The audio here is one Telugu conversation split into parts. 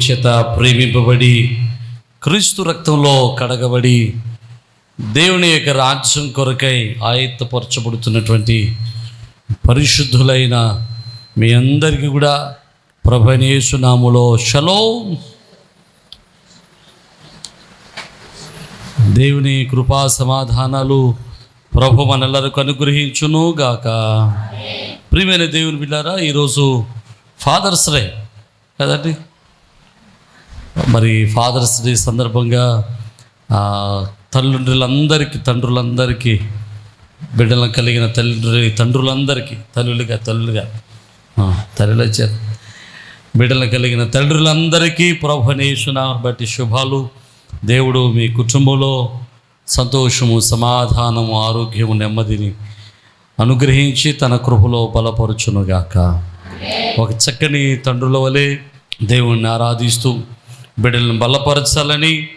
దేవుని చేత ప్రేమింపబడి క్రీస్తు రక్తంలో కడగబడి దేవుని యొక్క రాజ్యం కొరకై ఆయత్తపరచబడుతున్నటువంటి పరిశుద్ధులైన మీ అందరికీ కూడా ప్రభనేసునాములో షలో. దేవుని కృపా సమాధానాలు ప్రభు మనల్లరకు అనుగ్రహించును గాక. ప్రియమైన దేవుని బిడ్డారా ఈరోజు ఫాదర్స్ డే కదండి? మరి ఫాదర్స్ డే సందర్భంగా ఆ, తల్లిదండ్రులందరికీ తండ్రులందరికీ బిడ్డలను కలిగిన తల్లి తండ్రులందరికీ తల్లులుగా తల్లులుగా ఆ, చేత బిడ్డలు బిడ్డలను కలిగిన తండ్రులందరికీ ప్రభునేసున బట్టి శుభాలు. దేవుడు మీ కుటుంబంలో సంతోషము సమాధానము ఆరోగ్యము నెమ్మదిని అనుగ్రహించి తన కృపలో బలపరుచునుగాక. ఒక చక్కని తండ్రుల వలె దేవుణ్ణి ఆరాధిస్తూ బిడ్డలను బలపరచాలని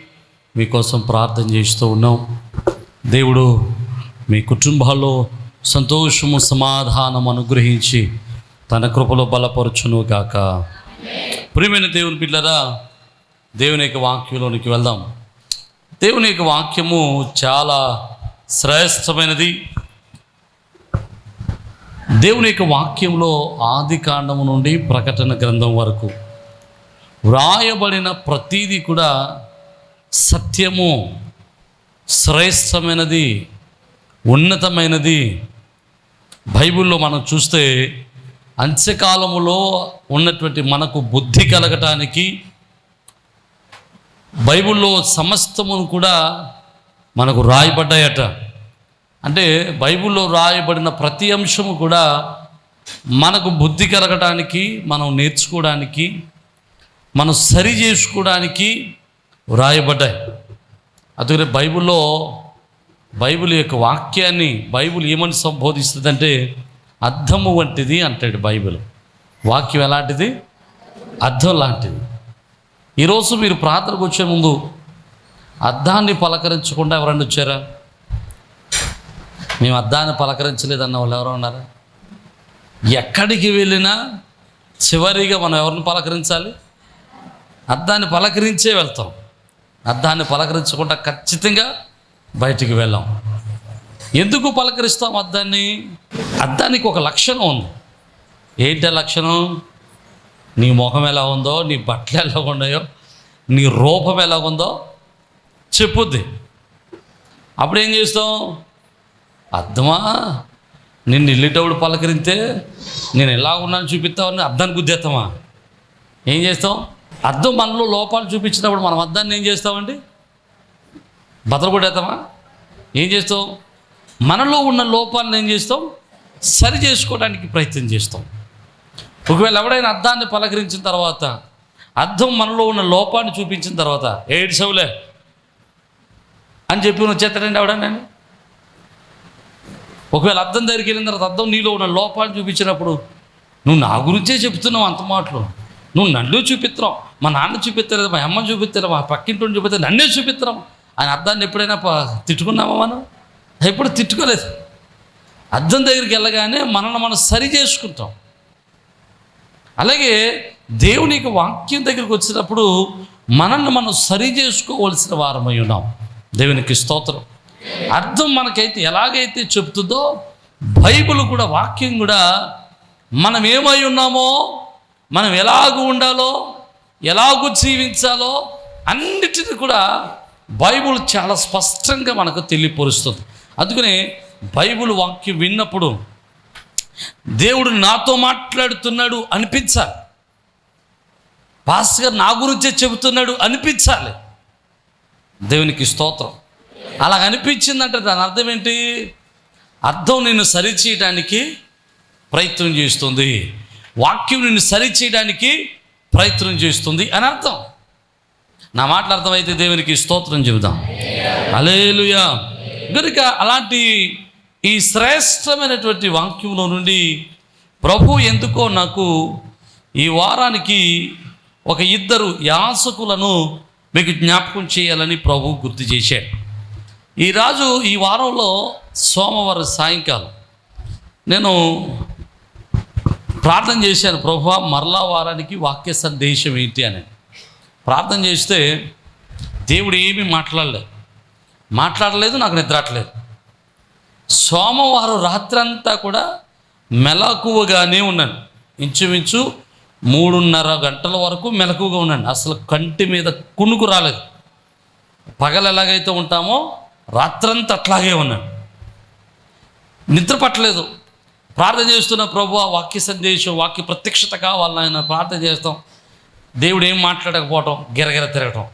మీకోసం ప్రార్థన చేస్తూ ఉన్నాం. దేవుడు మీ కుటుంబాల్లో సంతోషము సమాధానం అనుగ్రహించి తన కృపలో బలపరచును గాక. ప్రియమైన దేవుని పిల్లరా దేవుని యొక్క వాక్యంలోనికి వెళ్దాం. దేవుని యొక్క వాక్యము చాలా శ్రేష్టమైనది. దేవుని యొక్క వాక్యంలో ఆది కాండము నుండి ప్రకటన గ్రంథం వరకు వ్రాయబడిన ప్రతీది కూడా సత్యము శ్రేష్టమైనది ఉన్నతమైనది. బైబిల్లో మనం చూస్తే అంత్యకాలములో ఉన్నటువంటి మనకు బుద్ధి కలగటానికి బైబిల్లో సమస్తమును కూడా మనకు రాయబడ్డాయట. అంటే బైబిల్లో రాయబడిన ప్రతి అంశము కూడా మనకు బుద్ధి కలగటానికి మనం నేర్చుకోవడానికి మనం సరి చేసుకోవడానికి వ్రాయబడ్డాయి. అందుకనే బైబిల్లో బైబిల్ యొక్క వాక్యాన్ని బైబిల్ ఏమని సంబోధిస్తుందంటే అర్థము వంటిది అంటాడు బైబిల్. వాక్యం ఎలాంటిది? అర్థం లాంటిది. ఈరోజు మీరు ప్రార్థనకు వచ్చే ముందు అర్థాన్ని పలకరించకుండా ఎవరైనా వచ్చారా? మేము అర్థాన్ని పలకరించలేదన్న వాళ్ళు ఎవరో ఉన్నారా? ఎక్కడికి వెళ్ళినా చివరిగా మనం ఎవరిని పలకరించాలి? అద్దాన్ని పలకరించే వెళ్తాం. అద్దాన్ని పలకరించకుండా ఖచ్చితంగా బయటికి వెళ్ళాం. ఎందుకు పలకరిస్తాం అద్దాన్ని? అద్దానికి ఒక లక్షణం ఉంది. ఏంటి లక్షణం? నీ ముఖం ఎలా ఉందో నీ బట్టలు ఎలా ఉన్నాయో నీ రూపం ఎలా ఉందో చెప్పుద్ది. అప్పుడు ఏం చేస్తాం? అర్థమా నిన్ను వెళ్ళేటప్పుడు పలకరిస్తే నేను ఎలా ఉన్నాను చూపిస్తావని అద్దాన్ని గుద్దేస్తామా ఏం చేస్తాం? అర్థం మనలో లోపాలు చూపించినప్పుడు మనం అర్థాన్ని ఏం చేస్తామండి? బతలగొట్టేస్తామా ఏం చేస్తాం? మనలో ఉన్న లోపాలను ఏం చేస్తాం? సరి చేసుకోవడానికి ప్రయత్నం చేస్తాం. ఒకవేళ ఎవడైనా అర్థాన్ని పలకరించిన తర్వాత అర్థం మనలో ఉన్న లోపాన్ని చూపించిన తర్వాత ఏడు సవులే అని చెప్పి నువ్వు చేస్తాడండి ఎవడన్నా ఒకవేళ అర్థం దగ్గరికి వెళ్ళిన తర్వాత అర్థం నీలో ఉన్న లోపాన్ని చూపించినప్పుడు నువ్వు నా గురించే చెప్తున్నావు అంత మాటలు. నువ్వు నన్ను చూపిస్తున్నావు మా నాన్న చూపిస్తారు మా అమ్మ చూపిస్తారు మా పక్కింటి చూపిస్తారు నన్నే చూపిస్తున్నాం ఆయన అర్థాన్ని ఎప్పుడైనా తిట్టుకున్నామా మనం? ఎప్పుడు తిట్టుకోలేదు. అర్థం దగ్గరికి వెళ్ళగానే మనల్ని మనం సరి చేసుకుంటాం. అలాగే దేవుని యొక్క వాక్యం దగ్గరికి వచ్చినప్పుడు మనల్ని మనం సరి చేసుకోవలసిన వారమై ఉన్నాం. దేవునికి స్తోత్రం. అర్థం మనకైతే ఎలాగైతే చెప్తుందో బైబిల్ కూడా వాక్యం కూడా మనం ఏమై ఉన్నామో మనం ఎలాగ ఉండాలో ఎలాగూ జీవించాలో అన్నిటిని కూడా బైబిల్ చాలా స్పష్టంగా మనకు తెలియపరుస్తుంది. అందుకనే బైబిల్ వాక్యం విన్నప్పుడు దేవుడు నాతో మాట్లాడుతున్నాడు అనిపించాలి. పాస్టర్ నా గురించే చెబుతున్నాడు అనిపించాలి. దేవునికి స్తోత్రం. అలా అనిపించిందంటే దాని అర్థం ఏంటి? అర్థం నేను సరిచేయడానికి ప్రయత్నం చేస్తుంది. వాక్యం నిన్ను సరిచేయడానికి ప్రయత్నం చేస్తుంది అని అర్థం. నా మాటలు అర్థమైతే దేవునికి స్తోత్రం చెబుదాం. అలేలుయా కనుక అలాంటి ఈ శ్రేష్టమైనటువంటి వాక్యంలో నుండి ప్రభు ఎందుకో నాకు ఈ వారానికి ఒక ఇద్దరు యాసకులను మీకు జ్ఞాపకం చేయాలని ప్రభు గుర్తు చేశాడు. ఈ రాజు ఈ వారంలో సోమవారం సాయంకాలం. నేను ప్రార్థన చేశాను ప్రభు మరలా వారానికి వాక్య సందేశం ఏంటి? అని. ప్రార్థన చేస్తే దేవుడు ఏమీ మాట్లాడలేదు. మాట్లాడలేదు నాకు నిద్రట్లేదు సోమవారం రాత్రంతా కూడా మెలకువగానే ఉన్నాను. ఇంచుమించు మూడున్నర గంటల వరకు మెలకువగా ఉన్నాను. అసలు కంటి మీద కునుకు రాలేదు. పగలు ఎలాగైతే ఉంటామో రాత్రంతా అట్లాగే ఉన్నాను. నిద్ర పట్టలేదు. ప్రార్థన చేస్తున్న ప్రభు ఆ వాక్య సందేశం వాక్య ప్రత్యక్షత కావాలని ఆయన ప్రార్థన చేస్తాం. దేవుడు ఏం మాట్లాడకపోవటం గిరగిర తిరగటం.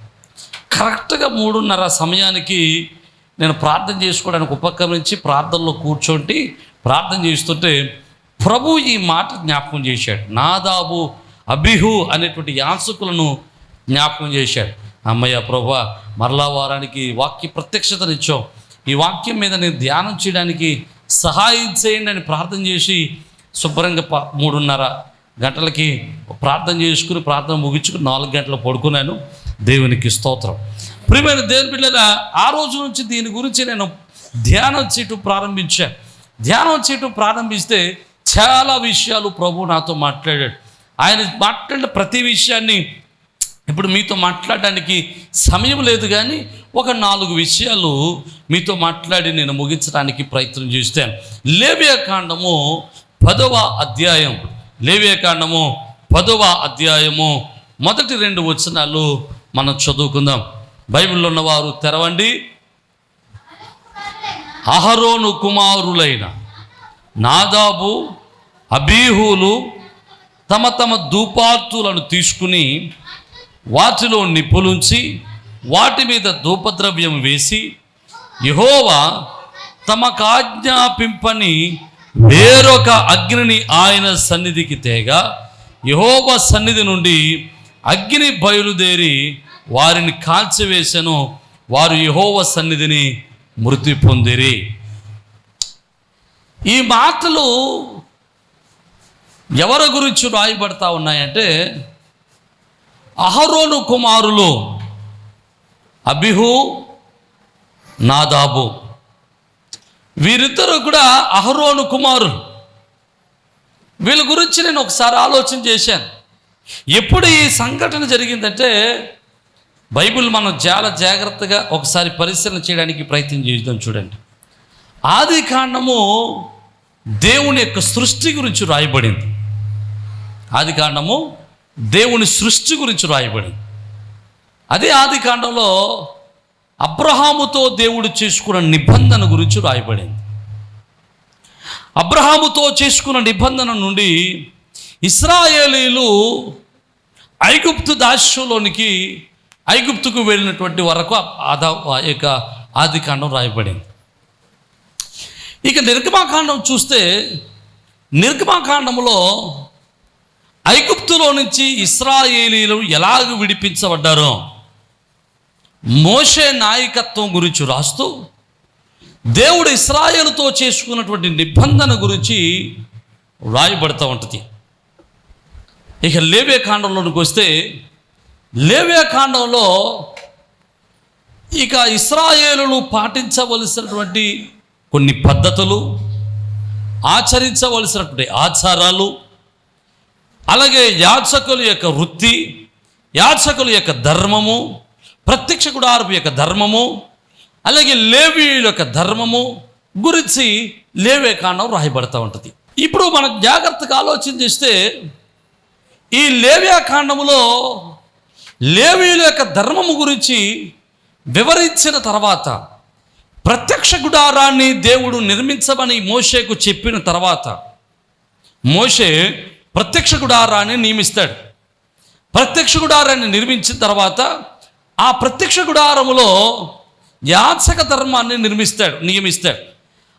కరెక్ట్గా మూడున్నర సమయానికి నేను ప్రార్థన చేసుకోవడానికి ఉపక్రమించి ప్రార్థనలో కూర్చోండి ప్రార్థన చేస్తుంటే ప్రభు ఈ మాట జ్ఞాపకం చేశాడు. నాదాబు అభిహు అనేటువంటి యాసకులను జ్ఞాపకం చేశాడు. అమ్మయ్య ప్రభు మరలా వారానికి వాక్య ప్రత్యక్షతనిచ్చాం. ఈ వాక్యం మీద నేను ధ్యానం చేయడానికి సహాయం చేయండి అని ప్రార్థన చేసి శుభ్రంగా ప మూడున్నర గంటలకి ప్రార్థన చేసుకుని ప్రార్థన ముగించుకుని నాలుగు గంటలు పడుకున్నాను. దేవునికి స్తోత్రం. ప్రియమైన దేవుని బిడ్డల ఆ రోజు నుంచి దీని గురించి నేను ధ్యానం చేయటం ప్రారంభించాను ధ్యానం చేయటం ప్రారంభిస్తే చాలా విషయాలు ప్రభు నాతో మాట్లాడాడు. ఆయన మాట్లాడిన ప్రతి విషయాన్ని ఇప్పుడు మీతో మాట్లాడడానికి సమయం లేదు కానీ ఒక నాలుగు విషయాలు మీతో మాట్లాడి నేను ముగించడానికి ప్రయత్నం చేస్తాను. లేవ్యకాండము పదవ అధ్యాయం. లేవ్యకాండము పదవ అధ్యాయము. మొదటి రెండు వచనాలు మనం చదువుకుందాం. బైబిల్లో ఉన్నవారు తెరవండి. అహరోను కుమారులైన నాదాబు అబీహులు తమ తమ ధూపార్తులను తీసుకుని వాటిలో నిపులుంచి వాటి మీద ధూపద్రవ్యం వేసి యహోవా తమ ఆజ్ఞాపింపని వేరొక అగ్నిని ఆయన సన్నిధికి తేగా యహోవ సన్నిధి నుండి అగ్ని బయలుదేరి వారిని కాల్చివేశాను వారు యహోవ సన్నిధిని మృతి పొందిరి. ఈ మాటలు ఎవరి గురించి రాయబడతా ఉన్నాయంటే అహరోను కుమారులు అబిహు నాదాబు. వీరిద్దరూ కూడా అహరోను కుమారులు. వీళ్ళ గురించి నేను ఒకసారి ఆలోచన చేశాను. ఎప్పుడు ఈ సంఘటన జరిగిందంటే బైబిల్ మనం చాలా జాగ్రత్తగా ఒకసారి పరిశీలన చేయడానికి ప్రయత్నం చేద్దాం చూడండి. ఆది కాండము దేవుని యొక్క సృష్టి గురించి రాయబడింది. ఆది కాండము దేవుని సృష్టి గురించి రాయబడింది. అదే ఆది కాండంలో అబ్రహాముతో దేవుడు చేసుకున్న నిబంధన గురించి రాయబడింది. అబ్రహాముతో చేసుకున్న నిబంధన నుండి ఇస్రాయేలీలు ఐగుప్తు దాస్యంలోనికి ఐగుప్తుకు వెళ్ళినటువంటి వరకు ఆదా యొక్క ఆది కాండం రాయబడింది. ఇక నిర్గమాకాండం చూస్తే నిర్గమాకాండంలో ఐగుప్తులో నుంచి ఇస్రాయేలీలు ఎలాగ విడిపించబడ్డారో మోషే నాయకత్వం గురించి రాస్తూ దేవుడు ఇస్రాయేలుతో చేసుకున్నటువంటి నిబంధన గురించి రాయబడుతూ ఉంటుంది. ఇక లేవే కాండంలోనికి వస్తే లేవే కాండంలో ఇక ఇస్రాయేలులు పాటించవలసినటువంటి కొన్ని పద్ధతులు ఆచరించవలసినటువంటి ఆచారాలు అలాగే యాచకుల యొక్క వృత్తి యాచకుల యొక్క ధర్మము ప్రత్యక్ష గుడారపు యొక్క ధర్మము అలాగే లేవీయుల యొక్క ధర్మము గురించి లేవే కాండం రాయబడతా ఉంటుంది. ఇప్పుడు మనం జాగ్రత్తగా ఆలోచన చేస్తే ఈ లేవ్యాకాండములో లేవీయుల యొక్క ధర్మము గురించి వివరించిన తర్వాత ప్రత్యక్ష గుడారాన్ని దేవుడు నిర్మించమని మోషేకు చెప్పిన తర్వాత మోషే ప్రత్యక్ష గుడారాన్ని నియమిస్తాడు. ప్రత్యక్ష గుడారాన్ని నిర్మించిన తర్వాత ఆ ప్రత్యక్ష గుడారములో యాచక ధర్మాన్ని నిర్మిస్తాడు నియమిస్తాడు.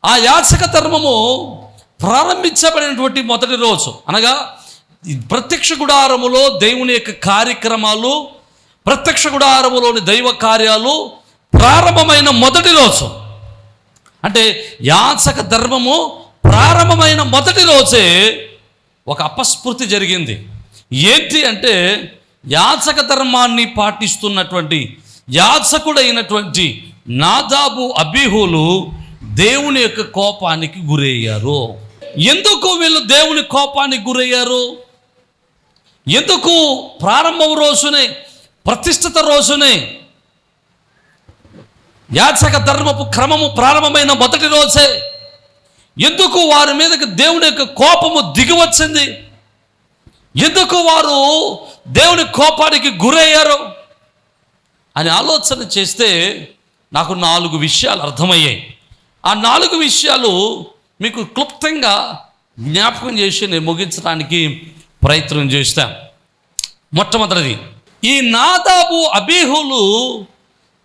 ఆ యాచక ధర్మము ప్రారంభించబడినటువంటి మొదటి రోజు. అనగా ప్రత్యక్ష గుడారములో దేవుని యొక్క కార్యక్రమాలు ప్రత్యక్ష గుడారములోని దైవ కార్యాలు ప్రారంభమైన మొదటి రోజు. అంటే యాచక ధర్మము ప్రారంభమైన మొదటి రోజే ఒక అపస్ఫూర్తి జరిగింది. ఏంటి అంటే యాచక ధర్మాన్ని పాటిస్తున్నటువంటి యాచకుడైనటువంటి నాదాబు అబీహులు దేవుని యొక్క కోపానికి గురయ్యారు. ఎందుకు వీళ్ళు దేవుని కోపానికి గురయ్యారు? ఎందుకు ప్రారంభం రోజునే ప్రతిష్ఠిత రోజునే యాచక ధర్మపు క్రమము ప్రారంభమైన మొదటి రోజే ఎందుకు వారి మీదకి దేవుని యొక్క కోపము దిగివచ్చింది? వచ్చింది ఎందుకు వారు దేవుని కోపానికి గురయ్యారు అని ఆలోచన చేస్తే నాకు నాలుగు విషయాలు అర్థమయ్యాయి. ఆ నాలుగు విషయాలు మీకు క్లుప్తంగా జ్ఞాపకం చేసి నేను ముగించడానికి ప్రయత్నం చేస్తాను మొట్టమొదటిది ఈ నాదాబు అబీహులు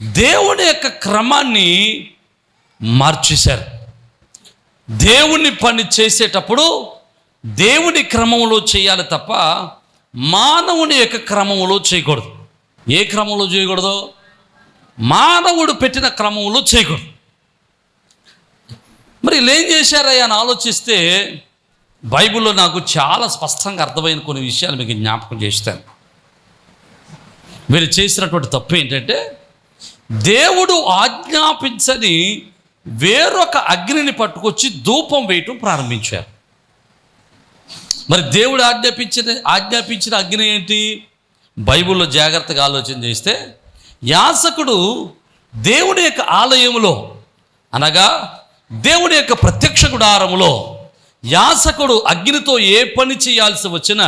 దేవుని యొక్క క్రమాన్ని మార్చేశారు. దేవుని పని చేసేటప్పుడు దేవుని క్రమంలో చేయాలి తప్ప మానవుని యొక్క క్రమంలో చేయకూడదు. ఏ క్రమంలో చేయకూడదు? మానవుడు పెట్టిన క్రమంలో చేయకూడదు. మరి ఏం చేశారయ్యా అని ఆలోచిస్తే బైబిల్లో నాకు చాలా స్పష్టంగా అర్థమైన కొన్ని విషయాలు మీకు జ్ఞాపకం చేస్తాను. వీళ్ళు చేసినటువంటి తప్పు ఏంటంటే దేవుడు ఆజ్ఞాపించని వేరొక అగ్నిని పట్టుకొచ్చి ధూపం వేయటం ప్రారంభించారు. మరి దేవుడు ఆజ్ఞాపించిన ఆజ్ఞాపించిన అగ్ని ఏంటి? బైబిల్లో జాగ్రత్తగా ఆలోచన చేస్తే యాసకుడు దేవుని యొక్క ఆలయములో అనగా దేవుడి యొక్క ప్రత్యక్ష గుడారములో యాసకుడు అగ్నితో ఏ పని చేయాల్సి వచ్చినా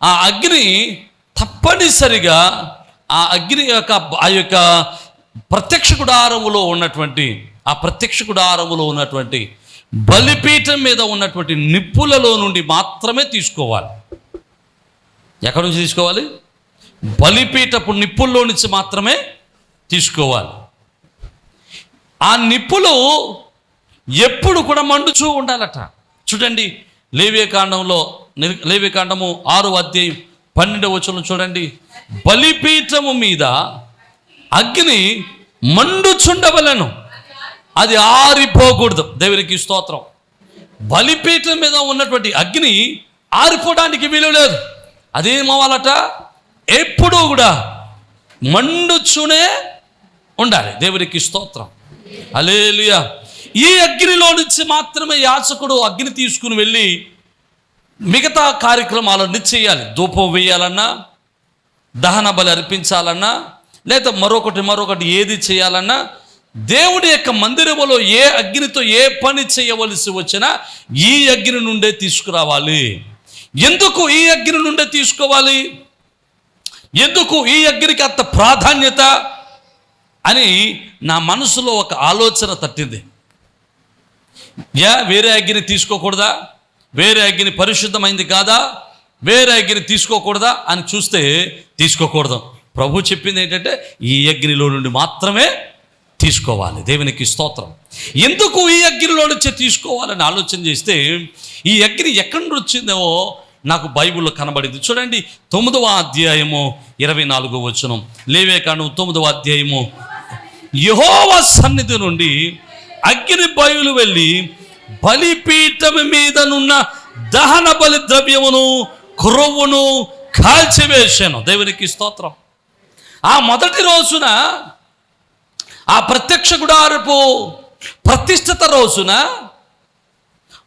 ఆ అగ్ని తప్పనిసరిగా ఆ అగ్ని యొక్క ఆ యొక్క ప్రత్యక్ష గుడారములో ఉన్నటువంటి ఆ ప్రత్యక్ష గుడారములో ఉన్నటువంటి బలిపీఠం మీద ఉన్నటువంటి నిప్పులలో నుండి మాత్రమే తీసుకోవాలి. ఎక్కడి నుంచి తీసుకోవాలి? బలిపీఠపు నిప్పుల్లో నుంచి మాత్రమే తీసుకోవాలి. ఆ నిప్పులు ఎప్పుడు కూడా మండుచూ ఉండాలట. చూడండి లేవ్యకాండంలో లేవ్యకాండము ఆరు అధ్యాయం పన్నెండవ వచనం చూడండి బలిపీఠము మీద అగ్ని మండుచుండవలను. అది ఆరిపోకూడదు. దేవునికి స్తోత్రం. బలిపీఠం మీద ఉన్నటువంటి అగ్ని ఆరిపోవడానికి వీలు లేదు. అదేమవ్వాలట ఎప్పుడూ కూడా మండుచునే ఉండాలి. దేవునికి స్తోత్రం. అలేలుయా ఈ అగ్నిలో నుంచి మాత్రమే యాచకుడు అగ్ని తీసుకుని వెళ్ళి మిగతా కార్యక్రమాలన్నీ చేయాలి ధూపం వేయాలన్నా దహన బలి అర్పించాలన్నా లేదా మరొకటి మరొకటి ఏది చేయాలన్నా దేవుడి యొక్క మందిరములో ఏ అగ్నితో ఏ పని చేయవలసి వచ్చినా ఈ అగ్ని నుండే తీసుకురావాలి. ఎందుకు ఈ అగ్ని నుండే తీసుకోవాలి? ఎందుకు ఈ అగ్నికి అంత ప్రాధాన్యత? అని నా మనసులో ఒక ఆలోచన తట్టింది. యా వేరే అగ్ని తీసుకోకూడదా? వేరే అగ్ని పరిశుద్ధమైంది కాదా? వేరే అగ్ని తీసుకోకూడదా? అని చూస్తే తీసుకోకూడదు. ప్రభు చెప్పింది ఏంటంటే ఈ అగ్నిలో నుండి మాత్రమే తీసుకోవాలి. దేవునికి స్తోత్రం. ఎందుకు ఈ అగ్నిలో నుంచి తీసుకోవాలని ఆలోచన చేస్తే ఈ అగ్ని ఎక్కడి నుండి వచ్చిందో నాకు బైబిల్లో కనబడింది. చూడండి తొమ్మిదవ అధ్యాయము ఇరవై నాలుగో వచనం. లేవే కాను తొమ్మిదవ అధ్యాయము. యహోవ సన్నిధి నుండి అగ్ని బయలు వెళ్ళి బలిపీఠం మీదనున్న దహన బలి ద్రవ్యమును క్రొవ్వును కాల్చివేశాను. దేవునికి స్తోత్రం. ఆ మొదటి రోజున ఆ ప్రత్యక్ష గుడారపు ప్రతిష్ఠిత రోజున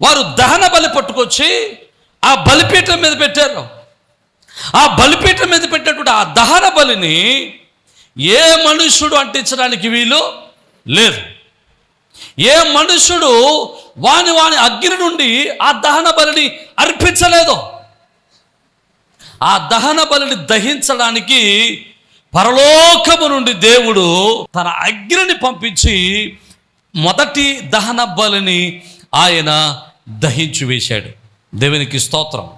వారు దహన బలి పట్టుకొచ్చి ఆ బలిపీఠం మీద పెట్టారు. ఆ బలిపీఠం మీద పెట్టినటువంటి ఆ దహన బలిని ఏ మనుష్యుడు అంటించడానికి వీలు లేదు. ఏ మనుష్యుడు వాని వాని అగ్ని నుండి ఆ దహన బలిని అర్పించలేదు. ఆ దహన బలిని దహించడానికి పరలోకము నుండి దేవుడు తన అగ్నిని పంపించి మొదటి దహన బలిని ఆయన దహించి వేశాడు. దేవునికి స్తోత్రం.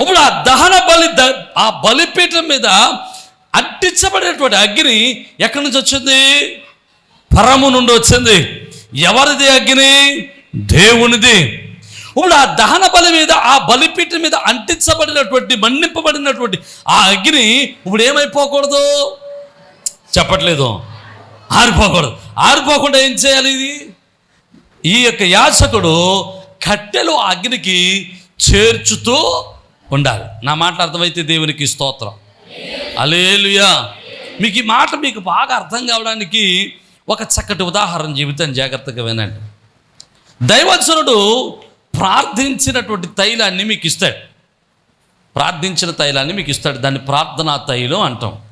ఇప్పుడు ఆ దహన బలి ద ఆ బలిపీఠం మీద అంటించబడినటువంటి అగ్ని ఎక్కడి నుంచి వచ్చింది? పరము నుండి వచ్చింది. ఎవరిది అగ్ని? దేవునిది. ఇప్పుడు ఆ దహన బలి మీద ఆ బలిపీఠం మీద అంటించబడినటువంటి మన్నింపబడినటువంటి ఆ అగ్ని ఇప్పుడు ఏమైపోకూడదు? చెప్పట్లేదు. ఆరిపోకూడదు. ఆరిపోకుండా ఏం చేయాలి ఇది? ఈ యొక్క యాచకుడు కట్టెలు అగ్నికి చేర్చుతూ ఉండాలి. నా మాట అర్థమైతే దేవునికి స్తోత్రం. అలేలుయా మీకు ఈ మాట మీకు బాగా అర్థం కావడానికి ఒక చక్కటి ఉదాహరణ జీవితం జాగ్రత్తగా వినండి. దైవజనుడు ప్రార్థించినటువంటి తైలాన్ని మీకు ఇస్తాడు. ప్రార్థించిన తైలాన్ని మీకు ఇస్తాడు. దాన్ని ప్రార్థనా తైలం అంటాం.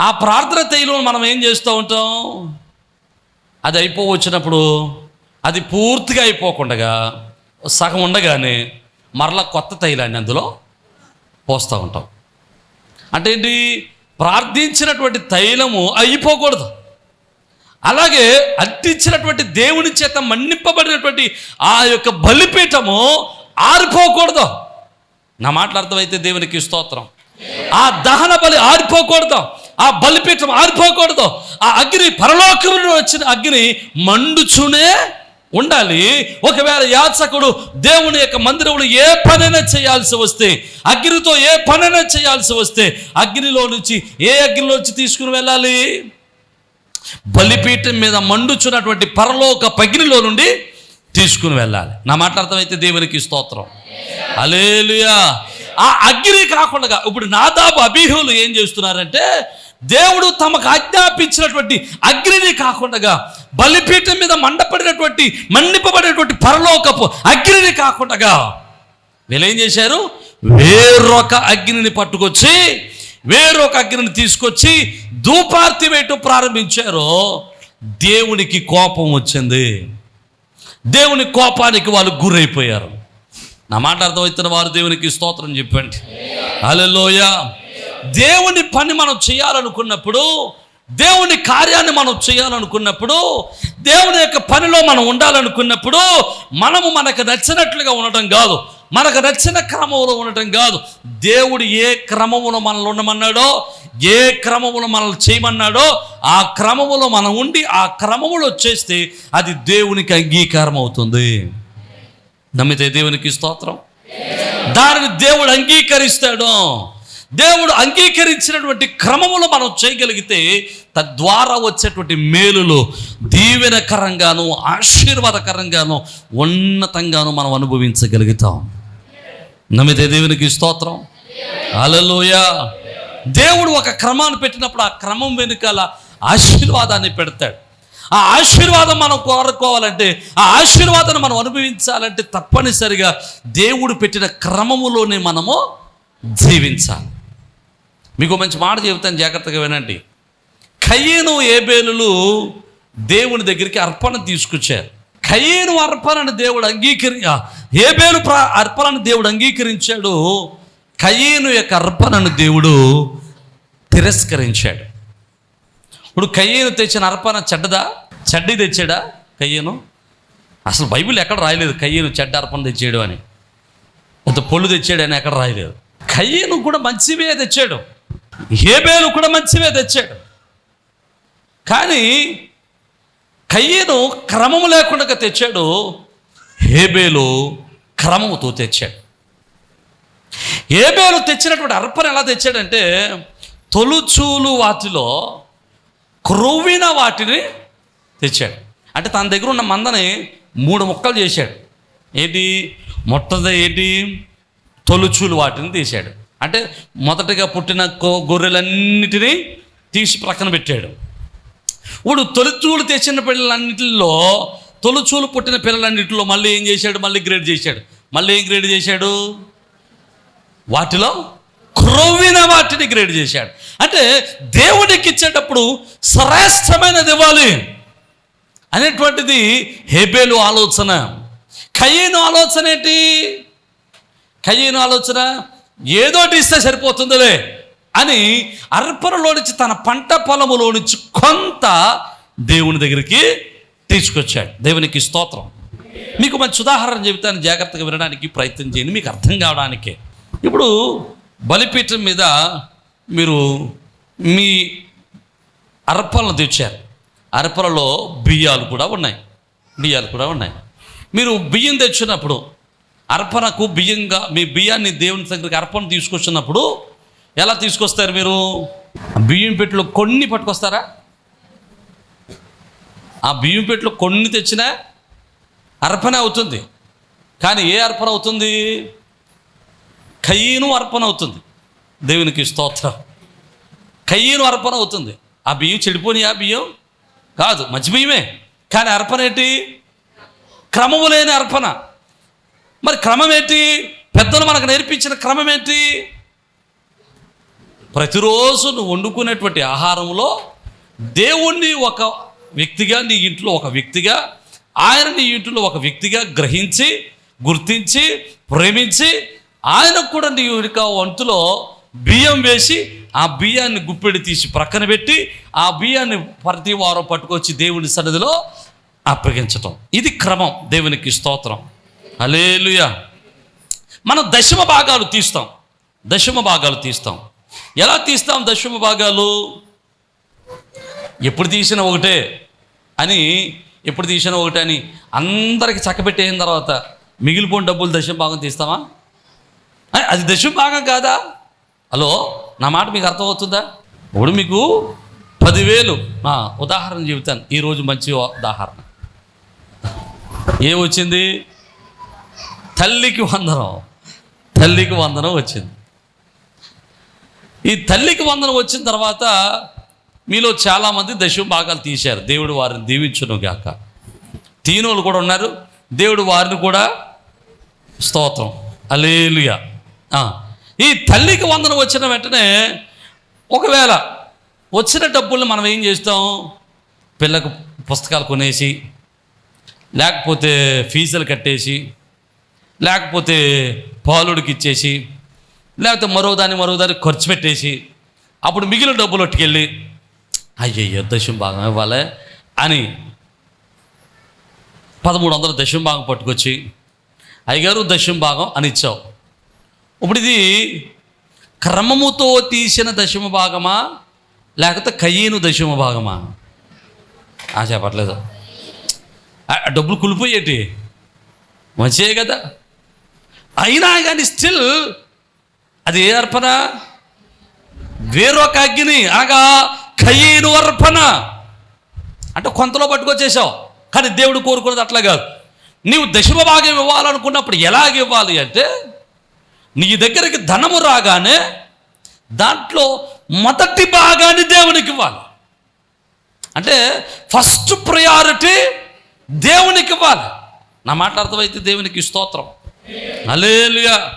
ఆ ప్రార్థన తైలం మనం ఏం చేస్తూ ఉంటాం? అది అయిపోవచ్చినప్పుడు అది పూర్తిగా అయిపోకుండా సగం ఉండగానే మరలా కొత్త తైలాన్ని అందులో పోస్తూ ఉంటాం. అంటే ఏంటి? ప్రార్థించినటువంటి తైలము అయిపోకూడదు. అలాగే అంటించినటువంటి దేవుని చేత మన్నింపబడినటువంటి ఆ యొక్క బలిపీఠము ఆరిపోకూడదు. నా మాటలు అర్థమైతే దేవునికి స్తోత్రం. ఆ దహన బలి ఆరిపోకూడదు. ఆ బలిపీఠం ఆరిపోకూడదు. ఆ అగ్ని పరలోకంలో వచ్చిన అగ్ని మండుచునే ఉండాలి. ఒకవేళ యాచకుడు దేవుని యొక్క మందిరంలో ఏ పనైనా చేయాల్సి వస్తే అగ్నితో ఏ పనైనా చేయాల్సి వస్తే అగ్నిలో నుంచి ఏ అగ్నిలో నుంచి తీసుకుని వెళ్ళాలి? బలిపీఠం మీద మండుచున్నటువంటి పరలోక పగిలిలో నుండి తీసుకుని వెళ్ళాలి. నా మాట్లాడతామైతే దేవునికి స్తోత్రం. అలేలుయా ఆ అగ్ని కాకుండా ఇప్పుడు నాదాబు అభిహులు ఏం చేస్తున్నారంటే దేవుడు తమకు ఆజ్ఞాపించినటువంటి అగ్నిని కాకుండా బలిపీఠం మీద మండపడినటువంటి మండిపబడినటువంటి పరలోకపు అగ్నిని కాకుండా వీళ్ళు ఏం చేశారు? వేరొక అగ్నిని పట్టుకొచ్చి వేరొక అగ్నిని తీసుకొచ్చి ధూపార్తి వేయటం ప్రారంభించారో దేవునికి కోపం వచ్చింది. దేవుని కోపానికి వాళ్ళు గురైపోయారు. నా మాట అర్థమవుతున్న వారు దేవునికి స్తోత్రం చెప్పండి. హల్లెలూయ. దేవుని పని మనం చేయాలనుకున్నప్పుడు దేవుని కార్యాన్ని మనం చేయాలనుకున్నప్పుడు దేవుని యొక్క పనిలో మనం ఉండాలనుకున్నప్పుడు మనము మనకు నచ్చినట్లుగా ఉండటం కాదు. మనకు నచ్చిన క్రమంలో ఉండటం కాదు. దేవుడు ఏ క్రమమును మనల్ని ఉండమన్నాడో ఏ క్రమమును మనల్ని చేయమన్నాడో ఆ క్రమములో మనం ఉండి ఆ క్రమములో వచ్చేస్తే అది దేవునికి అంగీకారం అవుతుంది నమ్మితే దేవునికి స్తోత్రం. దానిని దేవుడు అంగీకరిస్తాడు. దేవుడు అంగీకరించినటువంటి క్రమములో మనం చేయగలిగితే తద్వారా వచ్చేటువంటి మేలులు దీవెనకరంగాను ఆశీర్వాదకరంగాను ఉన్నతంగాను మనం అనుభవించగలుగుతాం. నమ్మితే దేవునికి స్తోత్రం. అలలోయ దేవుడు ఒక క్రమాన్ని పెట్టినప్పుడు ఆ క్రమం వెనుకాల ఆశీర్వాదాన్ని పెడతాడు. ఆ ఆశీర్వాదం మనం కోరుకోవాలంటే ఆ ఆశీర్వాదాన్ని మనం అనుభవించాలంటే తప్పనిసరిగా దేవుడు పెట్టిన క్రమములోనే మనము జీవించాలి. మీకు మంచి మాట చెబుతాను జాగ్రత్తగా వినండి. కయ్యేను ఏబేలు దేవుని దగ్గరికి అర్పణ తీసుకొచ్చారు. కయ్యేను అర్పణను దేవుడు అంగీకరి ఏబేలు ప్ర అర్పణను దేవుడు అంగీకరించాడు. కయ్యేను యొక్క అర్పణను దేవుడు తిరస్కరించాడు. ఇప్పుడు కయ్యేను తెచ్చిన అర్పణ చెడ్డదా? చెడ్డి తెచ్చాడా కయ్యేను అసలు బైబిల్ ఎక్కడ రాయలేదు కయ్యేను చెడ్డ అర్పణ తెచ్చాడు అని. కొంత పొల్లు తెచ్చాడు అని ఎక్కడ రాయలేదు. కయ్యేను కూడా మంచివే తెచ్చాడు. హేబేలు కూడా మంచివే తెచ్చాడు. కానీ కయ్యను క్రమము లేకుండా తెచ్చాడు. హేబేలు క్రమముతో తెచ్చాడు. హేబేలు తెచ్చినటువంటి అర్పణ ఎలా తెచ్చాడంటే తొలుచూలు వాటిలో క్రొవ్విన వాటిని తెచ్చాడు. అంటే తన దగ్గర ఉన్న మందని మూడు ముక్కలు చేశాడు. ఏంటి? మొట్టది ఏంటి? తొలుచూలు వాటిని తీశాడు. అంటే మొదటగా పుట్టిన గొర్రెలన్నిటినీ తీసి ప్రక్కన పెట్టాడు. ఇప్పుడు తొలిచూలు తెచ్చిన పిల్లలన్నిటిలో తొలిచూలు పుట్టిన పిల్లలన్నింటిలో మళ్ళీ ఏం చేశాడు? మళ్ళీ గ్రేడ్ చేశాడు. మళ్ళీ ఏం గ్రేడ్ చేశాడు? వాటిలో క్రొవ్విన వాటిని గ్రేడ్ చేశాడు. అంటే దేవుడికి ఇచ్చేటప్పుడు శ్రేష్టమైనది ఇవ్వాలి అనేటువంటిది హెబేలు ఆలోచన. కయ్యేను ఆలోచన ఏంటి? కయ్యేను ఆలోచన ఏదోటి ఇస్తే సరిపోతుందిలే అని అర్పణలో నుంచి తన పంట పొలములో నుంచి కొంత దేవుని దగ్గరికి తీసుకొచ్చాడు. దేవునికి స్తోత్రం. మీకు మంచి ఉదాహరణ చెబుతాను జాగ్రత్తగా వినడానికి ప్రయత్నం చేయండి. మీకు అర్థం కావడానికే. ఇప్పుడు బలిపీఠం మీద మీరు మీ అర్పణలు తెచ్చారు. అర్పణలో బియ్యాలు కూడా ఉన్నాయి. బియ్యాలు కూడా ఉన్నాయి. మీరు బియ్యం తెచ్చినప్పుడు అర్పణకు బియ్యంగా మీ బియ్యాన్ని దేవుని దగ్గరికి అర్పణ తీసుకొచ్చినప్పుడు ఎలా తీసుకొస్తారు మీరు? బియ్యం పెట్టెలో కొన్ని పట్టుకొస్తారా? ఆ బియ్యం పెట్టెలో కొన్ని తెచ్చినా అర్పణ అవుతుంది. కానీ ఏ అర్పణ అవుతుంది? కయ్యను అర్పణ అవుతుంది. దేవునికి స్తోత్రం. కయ్యను అర్పణ అవుతుంది. ఆ బియ్యం చెడిపోని ఆ బియ్యం కాదు మంచి బియ్యమే. కానీ అర్పణ ఏంటి? క్రమము లేని అర్పణ. మరి క్రమం ఏంటి పెద్దలు మనకు నేర్పించిన క్రమం ఏంటి ప్రతిరోజు నువ్వు వండుకునేటువంటి ఆహారంలో దేవుణ్ణి ఒక వ్యక్తిగా నీ ఇంట్లో ఒక వ్యక్తిగా ఆయన నీ ఇంట్లో ఒక వ్యక్తిగా గ్రహించి గుర్తించి ప్రేమించి ఆయనకు కూడా నీ యొక్క వంతులో బియ్యం వేసి ఆ బియ్యాన్ని గుప్పెడి తీసి ప్రక్కన పెట్టి ఆ బియ్యాన్ని ప్రతి వారం పట్టుకొచ్చి దేవుని సన్నిధిలో అప్పగించటం. ఇది క్రమం. దేవునికి స్తోత్రం. అలేలుయా మనం దశమ భాగాలు తీస్తాం. దశమ భాగాలు తీస్తాం. ఎలా తీస్తాం దశమ భాగాలు? ఎప్పుడు తీసిన ఒకటే అని ఎప్పుడు తీసిన ఒకటే అని అందరికి చక్కబెట్టేసిన తర్వాత మిగిలిపోయిన డబ్బులు దశమ భాగం తీస్తామా? అది దశమ భాగం కాదా? హలో నా మాట మీకు అర్థమవుతుందా? ఇప్పుడు మీకు పదివేలు ఉదాహరణ చెబుతాను. ఈరోజు మంచి ఉదాహరణ. ఏమొచ్చింది? తల్లికి వందనం. తల్లికి వందనం వచ్చింది. ఈ తల్లికి వందనం వచ్చిన తర్వాత మీలో చాలామంది దశమ భాగాలు తీశారు. దేవుడు వారిని దీవించును గాక. తీనోళ్ళు కూడా ఉన్నారు. దేవుడు వారిని కూడా స్తోత్రం. అలేలుయా ఈ తల్లికి వందనం వచ్చిన వెంటనే ఒకవేళ వచ్చిన డబ్బుల్ని మనం ఏం చేస్తాం? పిల్లకు పుస్తకాలు కొనేసి లేకపోతే ఫీజులు కట్టేసి లేకపోతే పాలుడికి ఇచ్చేసి లేకపోతే మరో దాన్ని మరో దాన్ని ఖర్చు పెట్టేసి అప్పుడు మిగిలిన డబ్బులు ఒట్టుకెళ్ళి అయ్యయ్యో దశం భాగం ఇవ్వాలి అని పదమూడు వందల దశం భాగం పట్టుకొచ్చి అయ్యగారు దశం భాగం అని ఇచ్చావు. ఇప్పుడు ఇది క్రమముతో తీసిన దశమ భాగమా లేకపోతే కయ్యను దశమ భాగమా? ఆ చెప్పట్లేదు. డబ్బులు కులిపోయేటి. మంచిదే కదా? అయినా కానీ స్టిల్ అది ఏ అర్పణ? వేరొక అగ్ని అనగా కయ్యను అర్పణ. అంటే కొంతలో పట్టుకొచ్చేసావు కానీ దేవుడు కోరుకున్నది అట్లా కాదు. నీవు దశమ భాగం ఇవ్వాలనుకున్నప్పుడు ఎలాగ ఇవ్వాలి అంటే నీ దగ్గరికి ధనము రాగానే దాంట్లో మొదటి భాగాన్ని దేవునికి ఇవ్వాలి. అంటే ఫస్ట్ ప్రయారిటీ దేవునికి ఇవ్వాలి. నా మాట అర్థమైతే దేవునికి స్తోత్రం. అలేలుయా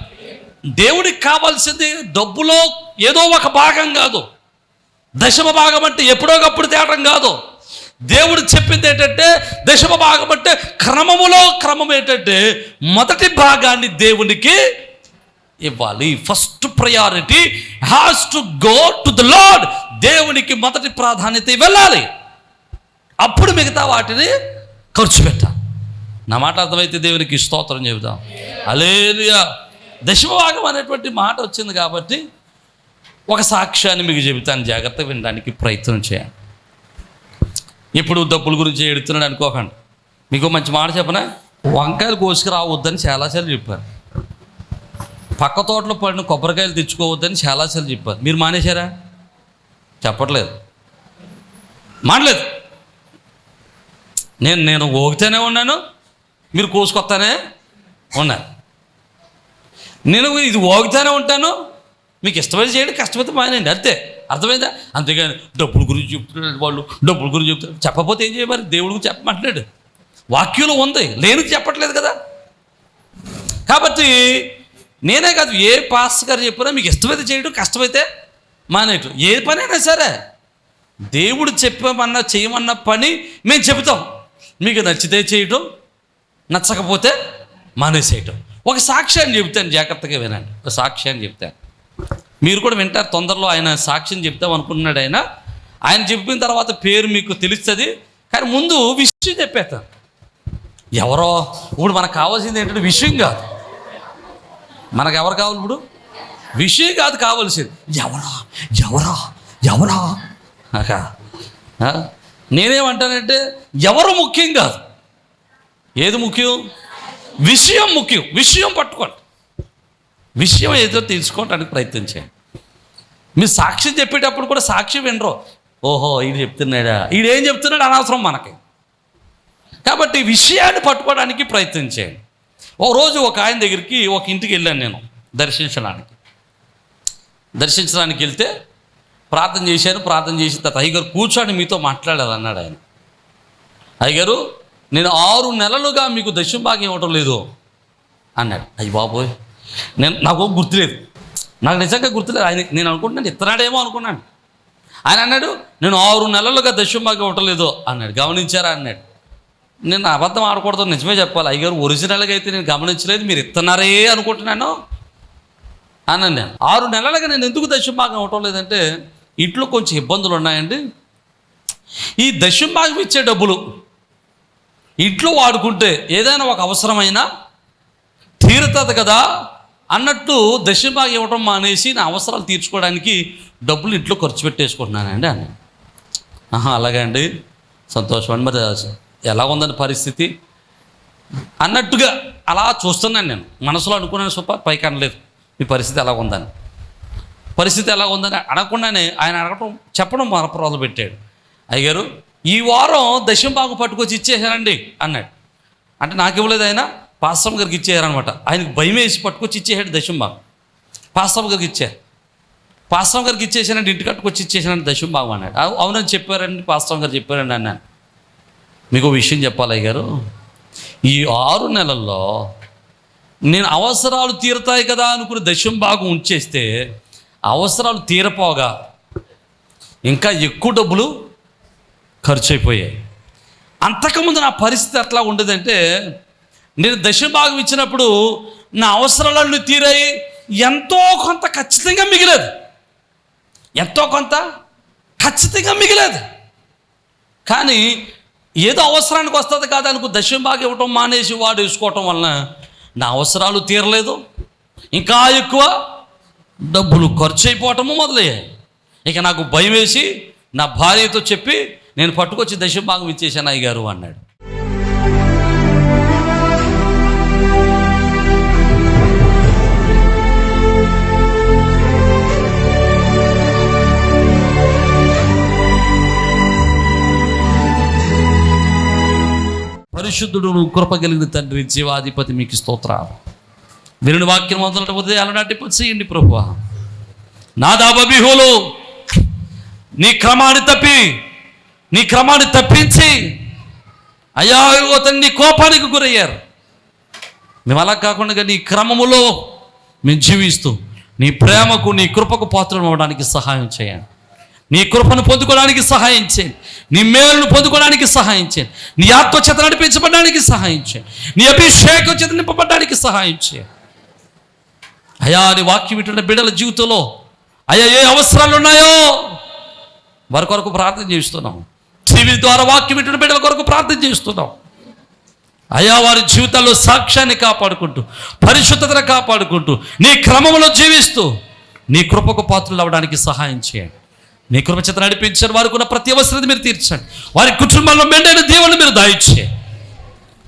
దేవుడికి కావాల్సింది డబ్బులో ఏదో ఒక భాగం కాదు. దశమ భాగం అంటే ఎప్పుడోకప్పుడు తేటం కాదు. దేవుడు చెప్పింది ఏంటంటే దశమ భాగం అంటే క్రమములో క్రమం ఏంటంటే మొదటి భాగాన్ని దేవునికి ఇవ్వాలి. First priority has to go to the Lord దేవునికి మొదటి ప్రాధాన్యత వెళ్ళాలి అప్పుడు మిగతా వాటిని ఖర్చు పెట్టాలి. నా మాట అర్థమైతే దేవునికి స్తోత్రం చెబుతాం అలేలుయా దశమభాగం అనేటువంటి మాట వచ్చింది కాబట్టి ఒక సాక్ష్యాన్ని మీకు చెబుతాను జాగ్రత్తగా వినడానికి ప్రయత్నం చేయండి ఇప్పుడు డబ్బుల గురించి ఎడుతున్నాడు అనుకోకండి. మీకు మంచి మాట చెప్పనా? వంకాయలు కోసుకురావద్దని చాలాసార్లు చెప్పారు. పక్క తోటలో పడిన కొబ్బరికాయలు తెచ్చుకోవద్దని చాలాసార్లు చెప్పారు. మీరు మానేశారా? చెప్పట్లేదు. మానలేదు. నేను నేను ఓగితేనే ఉన్నాను మీరు కోసుకొస్తానే ఉన్నారు నేను ఇది వాగుతానే ఉంటాను. మీకు ఇష్టమైతే చేయండి కష్టమైతే మానండి అంతే. అర్థమైందా? అంతేగాని డబ్బుల గురించి చెప్తున్నాడు వాళ్ళు డబ్బుల గురించి చెప్తున్నారు. చెప్పకపోతే ఏం చేయమని దేవుడికి చెప్పమంటున్నాడు వాక్యంలో ఉంది లేని చెప్పట్లేదు కదా. కాబట్టి నేనే కాదు ఏ పాస్ గారు చెప్పినా మీకు ఇష్టమైతే చేయడం కష్టమైతే మానేయటం ఏ పనైనా సరే దేవుడు చెప్పమన్నా చేయమన్న పని మేము చెబుతాం. మీకు నచ్చితే చేయటం నచ్చకపోతే మానేసేయటం. ఒక సాక్ష్యాన్ని చెబుతాను జాగ్రత్తగా వినండి. ఒక సాక్ష్యాన్ని చెప్తాను మీరు కూడా వింటారు తొందరలో ఆయన సాక్ష్యం చెప్తాం అనుకున్నాడు ఆయన. ఆయన చెప్పిన తర్వాత పేరు మీకు తెలుస్తుంది. కానీ ముందు విషయం చెప్పేస్తాను. ఎవరో ఇప్పుడు మనకు కావాల్సింది ఏంటంటే విషయం కాదు. మనకు ఎవరు కావాలి ఇప్పుడు? విషయం కాదు కావాల్సింది. ఎవరా ఎవరా ఎవరా? నేనేమంటానంటే ఎవరు ముఖ్యం కాదు. ఏది ముఖ్యం? విషయం ముఖ్యం. విషయం పట్టుకోండి. విషయం ఏదో తెలుసుకోవడానికి ప్రయత్నం చేయండి. మీరు సాక్షి చెప్పేటప్పుడు కూడా సాక్షి వినరు. ఓహో ఈడు చెప్తున్నాడా? ఈడేం చెప్తున్నాడు? అనవసరం మనకి. కాబట్టి విషయాన్ని పట్టుకోవడానికి ప్రయత్నం చేయండి. ఓ రోజు ఒక ఆయన దగ్గరికి ఒక ఇంటికి వెళ్ళాను నేను దర్శించడానికి. దర్శించడానికి వెళ్తే ప్రార్థన చేశాను. ప్రార్థన చేసిన తర్వాత అయ్యగారు కూర్చొని మీతో మాట్లాడాలన్నాడు ఆయన. అయ్యగారు నేను ఆరు నెలలుగా మీకు దశంభాగ్యం ఇవ్వటం లేదు అన్నాడు. అయ్యి బాబోయ్ నేను నాకు గుర్తులేదు నాకు నిజంగా గుర్తులేదు ఆయన నేను అనుకుంటున్నాను ఇత్తనాడేమో అనుకున్నాను. ఆయన అన్నాడు నేను ఆరు నెలలుగా దశంబాగా ఇవ్వటలేదు అన్నాడు. గమనించారా అన్నాడు. నేను అబద్ధం ఆడకూడదు నిజమే చెప్పాలి. అయ్యారు ఒరిజినల్గా అయితే నేను గమనించలేదు మీరు ఇస్తున్నారే అనుకుంటున్నాను అన్నాను నేను. ఆరు నెలలుగా నేను ఎందుకు దశంభాగం ఇవ్వటం లేదంటే ఇంట్లో కొంచెం ఇబ్బందులు ఉన్నాయండి. ఈ దశంభాగం ఇచ్చే డబ్బులు ఇంట్లో వాడుకుంటే ఏదైనా ఒక అవసరమైనా తీరుతుంది కదా అన్నట్టు దశంభాగం ఇవ్వటం మానేసి నా అవసరాలు తీర్చుకోవడానికి డబ్బులు ఇంట్లో ఖర్చు పెట్టేసుకుంటున్నానండి అని ఆహా అలాగే అండి. సంతోషం అండి మరి. ఎలా ఉందని పరిస్థితి? అన్నట్టుగా అలా చూస్తున్నాను నేను. మనసులో అనుకున్నాను సూప పైకి అనలేదు. మీ పరిస్థితి ఎలా ఉందని. పరిస్థితి ఎలా ఉందని అడగకుండానే ఆయన అడగటం చెప్పడం మరపరాలు పెట్టాడు. అయ్యారు ఈ వారం దశం బాగు పట్టుకొచ్చి ఇచ్చేసారండి అన్నాడు. అంటే నాకు ఇవ్వలేదు ఆయన పాస్టమ్ గారికి ఇచ్చేయారనమాట ఆయనకు భయం వేసి పట్టుకొచ్చి ఇచ్చేసాడు దశం బాగు గారికి ఇచ్చారు. పాస్టమ్ గారికి ఇచ్చేసానండి ఇంటి కట్టుకొచ్చి ఇచ్చేసానండి దశం బాగు అన్నాడు అవునని చెప్పారండి పాస్టమ్ గారు చెప్పారండి అన్నాను. మీకు విషయం చెప్పాలయ్య గారు ఈ ఆరు నెలల్లో నేను అవసరాలు తీరుతాయి కదా అనుకుని దశం భాగం ఉంచేస్తే అవసరాలు తీరపోగా ఇంకా ఎక్కువ డబ్బులు ఖర్చు అయిపోయాయి అంతకుముందు నా పరిస్థితి ఎట్లా ఉండేదంటే నేను దశభాగం ఇచ్చినప్పుడు నా అవసరాలన్నీ తీరాయి ఎంతో కొంత ఖచ్చితంగా మిగిలేదు. ఎంతో కొంత ఖచ్చితంగా మిగిలేదు. కానీ ఏదో అవసరానికి వస్తుంది కాదు అనుకో దశం భాగం ఇవ్వటం మానేసి వాడు వేసుకోవటం వలన నా అవసరాలు తీరలేదు. ఇంకా ఎక్కువ డబ్బులు ఖర్చు అయిపోవటము మొదలయ్యాయి. ఇక నాకు భయం వేసి నా భార్యతో చెప్పి నేను పట్టుకొచ్చి దశభాగం ఇచ్చేసాను అయ్య గారు అన్నాడు. పరిశుద్ధుడు కృప కలిగిన తండ్రి జీవాధిపతి మీకు స్తోత్రాలు. వినుడి వాక్యం మొదలట ఉదయాలు నాటి చేయండి ప్రభు నా దాబిహులు నీ క్రమాన్ని తప్పి నీ క్రమాన్ని తప్పించి అయ్యా అతన్ని నీ కోపానికి గురయ్యారు. మేము అలా కాకుండా నీ క్రమములో మేము జీవిస్తూ నీ ప్రేమకు నీ కృపకు పాత్రలు అవ్వడానికి సహాయం చేయండి. నీ కృపను పొందుకోవడానికి సహాయం చేయండి. నీ మేలును పొందుకోవడానికి సహాయం చేయండి. నీ ఆత్మచేత నడిపించబడడానికి సహాయం చేయండి. నీ అభిషేకం చేత నింపబడడానికి సహాయం చేయండి. అయా నీ వాక్యం వింటున్న బిడ్డల జీవితంలో అయ్యా ఏ అవసరాలు ఉన్నాయో వారి కొరకు ప్రార్థన చేస్తున్నాం టీవీ ద్వారా వాక్యం వింటున్న బిడ్డల కొరకు ప్రార్థన చేస్తున్నాం అయా వారి జీవితాల్లో సాక్ష్యాన్ని కాపాడుకుంటూ పరిశుద్ధతను కాపాడుకుంటూ నీ క్రమంలో జీవిస్తూ నీ కృపకు పాత్రలు అవ్వడానికి సహాయం చేయండి. నీ కృప చేత నడిపించండి. వారికి ఉన్న ప్రతి అవసరం మీరు తీర్చండి. వారి కుటుంబంలో మెండైన దేవుని మీరు దాయిచ్చేయండి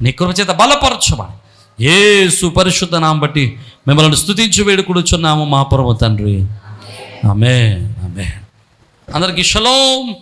నీ కృప చేత బలపరచమని ఏ సుపరిశుద్ధ నాం బట్టి మిమ్మల్ని స్తుతించి వేడుకుడుచున్నాము మా పరమ తండ్రి. ఆమె ఆమె అందరికీ షలోం.